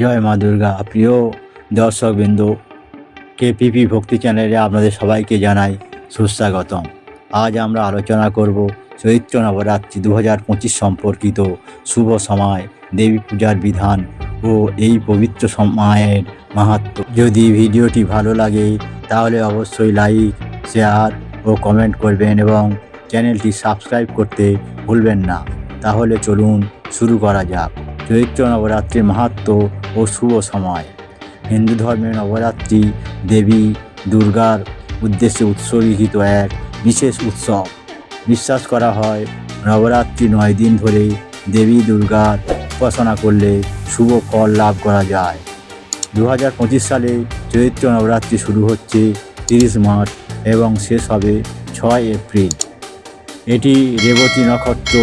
জয় মা দুর্গা। প্রিয় দর্শকবৃন্দ, কেপিপি ভক্তি চ্যানেলে আপনাদের সবাইকে জানাই সুস্বাগতম। আজ আমরা আলোচনা করব চৈত্র নবরাত্রি দু হাজার পঁচিশ সম্পর্কিত শুভ সময়, দেবী পূজার বিধান ও এই পবিত্র সময়ের মাহাত্ম। যদি ভিডিওটি ভালো লাগে, তাহলে অবশ্যই লাইক, শেয়ার ও কমেন্ট করবেন এবং চ্যানেলটি সাবস্ক্রাইব করতে ভুলবেন না। তাহলে চলুন শুরু করা যাক। চৈত্র নবরাত্রির মাহাত্ম ও শুভ সময়। হিন্দু ধর্মের নবরাত্রি, দেবী, দুর্গার উদ্দেশ্যে উৎসর্গিত এক বিশেষ উৎসব। বিশ্বাস করা হয়, নবরাত্রি নয় দিন ধরে দেবী দুর্গার উপাসনা করলে শুভ ফল লাভ করা যায়। দু হাজার পঁচিশ সালে চৈত্র নবরাত্রি শুরু হচ্ছে তিরিশ মার্চ এবং শেষ হবে ছয় এপ্রিল। এটি রেবতী নক্ষত্র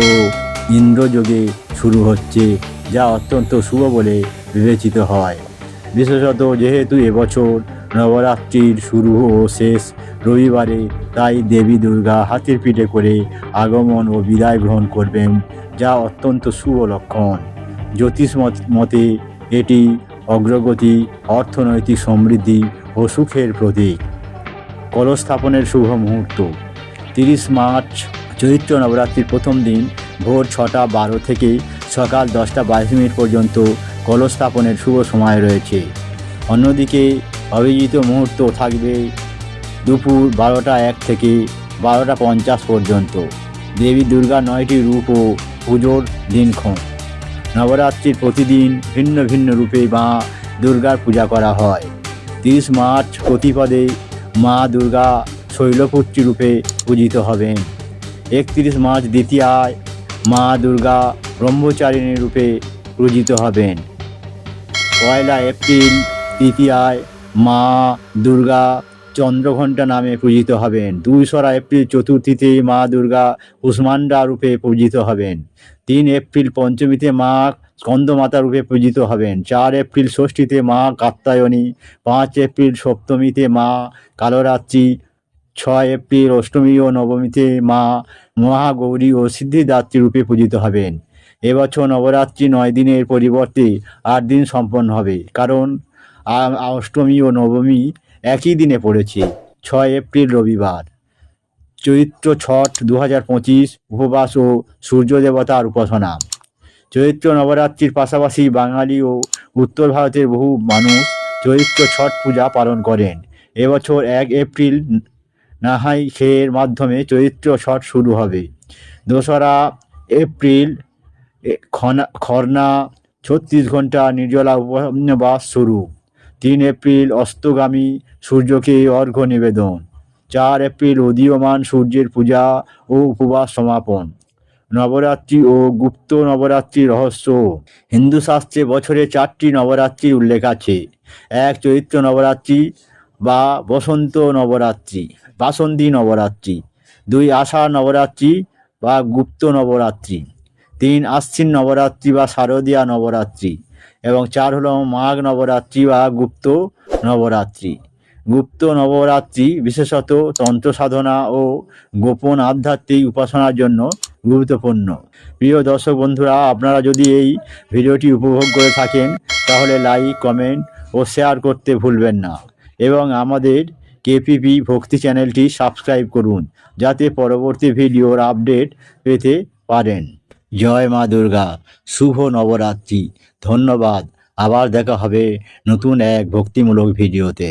ইন্দ্রযোগে শুরু হচ্ছে যা অত্যন্ত শুভ বলে বিবেচিত হয়। বিশেষত যেহেতু এবছর নবরাত্রির শুরু ও শেষ রবিবারে, তাই দেবী দুর্গা হাতির পিঠে করে আগমন ও বিদায় গ্রহণ করবেন, যা অত্যন্ত শুভ লক্ষণ। জ্যোতিষ মত- এটি অগ্রগতি, অর্থনৈতিক সমৃদ্ধি ও সুখের প্রতীক। কলস্থাপনের শুভ মুহূর্ত। তিরিশ মার্চ চৈত্র নবরাত্রির প্রথম দিন, ভোর ছটা বারো থেকে সকাল দশটা বাইশ মিনিট পর্যন্ত কলস স্থাপনের শুভ সময় রয়েছে। অন্যদিকে অভিজিত মুহূর্ত থাকবে দুপুর বারোটা এক থেকে বারোটা পঞ্চাশ পর্যন্ত। দেবী দুর্গা নয়টি রূপ ও পুজোর দিনক্ষণ। নবরাত্রির প্রতিদিন ভিন্ন ভিন্ন রূপে মা দুর্গার পূজা করা হয়। তিরিশ মার্চ প্রতিপদে মা দুর্গা শৈলপুত্রী রূপে পূজিত হবেন। একত্রিশ মার্চ দ্বিতীয়ায় মা দুর্গা ব্রহ্মচারিণী রূপে পূজিত হবেন। পয়লা এপ্রিল তৃতীয়ায় মা দুর্গা চন্দ্রঘণ্টা নামে পূজিত হবেন। দুইশরা এপ্রিল চতুর্থীতে মা দুর্গা কুষ্মান্ডা রূপে পূজিত হবেন। তিন এপ্রিল পঞ্চমীতে মা স্কন্দমাতা রূপে পূজিত হবেন। চার এপ্রিল ষষ্ঠীতে মা কাত্তায়নী। পাঁচ এপ্রিল সপ্তমীতে মা কালরাত্রি ছয় এপ্রিল অষ্টমী ও নবমীতে মা মহাগৌরী ও সিদ্ধিদাত্রী রূপে পূজিত হবেন। এবছর নবরাত্রি নয় দিনের পরিবর্তে আট দিন সম্পন্ন হবে, কারণ অষ্টমী ও নবমী একই দিনে পড়েছে, ছয় এপ্রিল রবিবার। চৈত্র ছট দু হাজার পঁচিশ, উপবাস ও সূর্য দেবতার উপাসনা। চৈত্র নবরাত্রির পাশাপাশি বাঙালি ও উত্তর ভারতের বহু মানুষ চৈত্র ছট পূজা পালন করেন। এবছর এক এপ্রিল নাহাই খেয়ের মাধ্যমে চৈত্র ছট শুরু হবে। দোসরা এপ্রিল খরনা, ছত্রিশ ঘণ্টা নির্জলা উপবাস শুরু। তিন এপ্রিল অস্তগামী সূর্যকে অর্ঘ্য নিবেদন। চার এপ্রিল উদীয়মান সূর্যের পূজা ও উপবাস সমাপন। নবরাত্রি ও গুপ্ত নবরাত্রি রহস্য। হিন্দু শাস্ত্রে বছরে চারটি নবরাত্রির উল্লেখ আছে। এক চৈত্র নবরাত্রি বা বসন্ত নবরাত্রি, বাসন্তী নবরাত্রি, দুই আষাঢ় নবরাত্রি বা গুপ্ত নবরাত্রি, তিন আশ্বিন নবরাত্রি বা শারদীয়া নবরাত্রি, এবং চার হলো মাঘ নবরাত্রি বা গুপ্ত নবরাত্রি। গুপ্ত নবরাত্রি বিশেষত তন্ত্র সাধনা ও গোপন আধ্যাত্মিক উপাসনার জন্য গুরুত্বপূর্ণ। প্রিয় দর্শক বন্ধুরা, আপনারা যদি এই ভিডিওটি উপভোগ করে থাকেন, তাহলে লাইক, কমেন্ট ও শেয়ার করতে ভুলবেন না। এবং আমাদের কেপিপি ভক্তি চ্যানেলটি সাবস্ক্রাইব করুন, যাতে পরবর্তী ভিডিওর আপডেট পেতে পারেন। জয় মা দুর্গা, শুভ নবরাত্রি। ধন্যবাদ। আবার দেখা হবে নতুন এক ভক্তিমূলক ভিডিওতে।